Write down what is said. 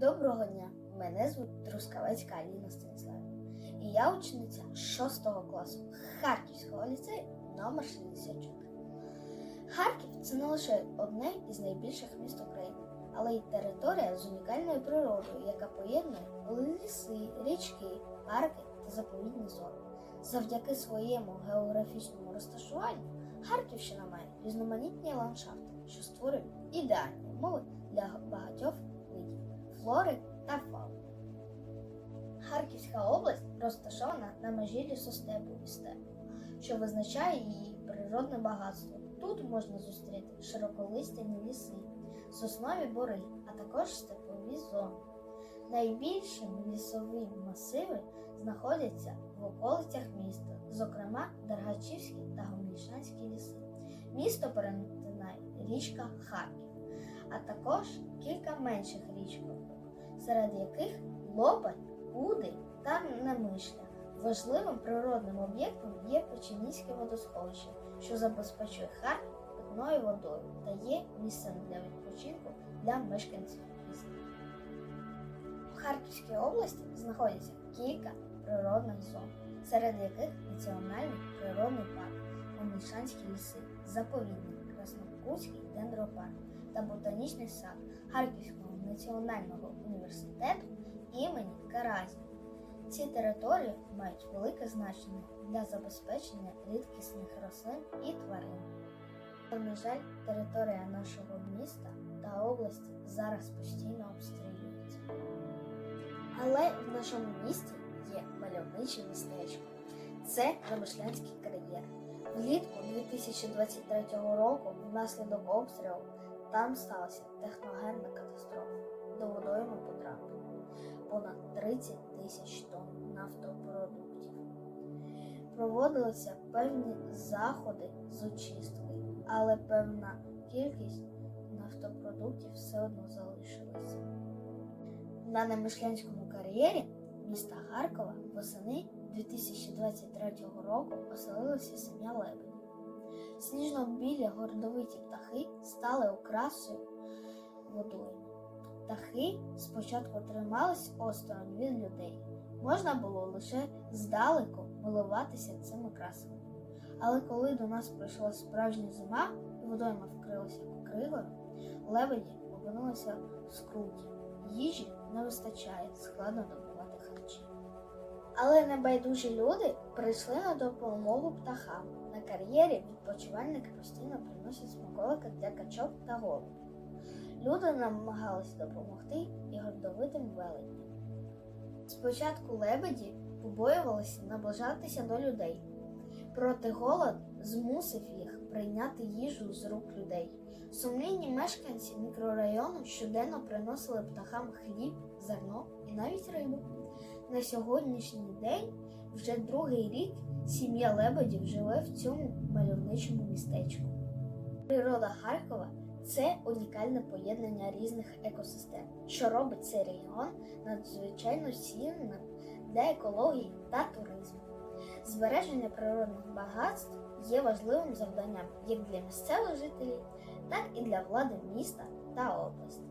Доброго дня! Мене звуть Трускавецька Аліна Станіславівна. І я учениця 6 класу Харківського ліцею номер 64. Харків це не лише одне із найбільших міст України, але й територія з унікальною природою, яка поєднує ліси, річки, парки та заповідні зони. Завдяки своєму географічному розташуванню Харківщина має різноманітні ландшафти, що створюють ідеальні умови для багатьох флори та фауни. Харківська область розташована на межі лісостепу і степу, що визначає її природне багатство. Тут можна зустріти широколистяні ліси, соснові бори, а також степові зони. Найбільші лісові масиви знаходяться в околицях міста, зокрема Дергачівські та Гомельчанські ліси. Місто перетинає річка Харків, а також кілька менших річок, серед яких Лопань, Уди та Немишля. Важливим природним об'єктом є Печеніське водосховище, що забезпечує Харків питною водою та є місцем для відпочинку для мешканців міста. В Харківській області знаходяться кілька природних зон, серед яких Національний природний парк, Гомельчанські ліси, заповідник, Краснокутський дендропарк та ботанічний сад Харківського національного університету імені Каразі. Ці території мають велике значення для забезпечення рідкісних рослин і тварин. На жаль, територія нашого міста та області зараз постійно обстрілюється. Але в нашому місті є мальовниче містечко. Це Замишлянський кар'єр. Влітку 2023 року внаслідок обстрілу там сталася техногенна катастрофа. До водойми потрапило понад 30 тисяч тонн нафтопродуктів. Проводилися певні заходи з очистки, але певна кількість нафтопродуктів все одно залишилася. На Немишлянському кар'єрі міста Харкова восени 2023 року оселилася сім'я лебедів. Сніжно-білі гордовиті птахи стали окрасою водою. Птахи спочатку тримались осторонь від людей. Можна було лише здалеку милуватися цими красами. Але коли до нас прийшла справжня зима і водойма вкрилася кригою, лебеді опинилися в скруті. Їжі не вистачає, складно харчі. Але небайдужі люди прийшли на допомогу птахам. На кар'єрі відпочивальники постійно приносять смаколики для качок та голубів. Люди намагалися допомогти і гордовитим велетням. Спочатку лебеді побоювалися наближатися до людей, проте голод змусив їх прийняти їжу з рук людей. Сумлінні мешканці мікрорайону щоденно приносили птахам хліб, зерно і навіть рибу. На сьогоднішній день, вже другий рік, сім'я лебедів живе в цьому мальовничому містечку. Природа Харкова це унікальне поєднання різних екосистем, що робить цей регіон надзвичайно цінним для екології та туризму. Збереження природних багатств є важливим завданням як для місцевих жителів, так і для влади міста та області.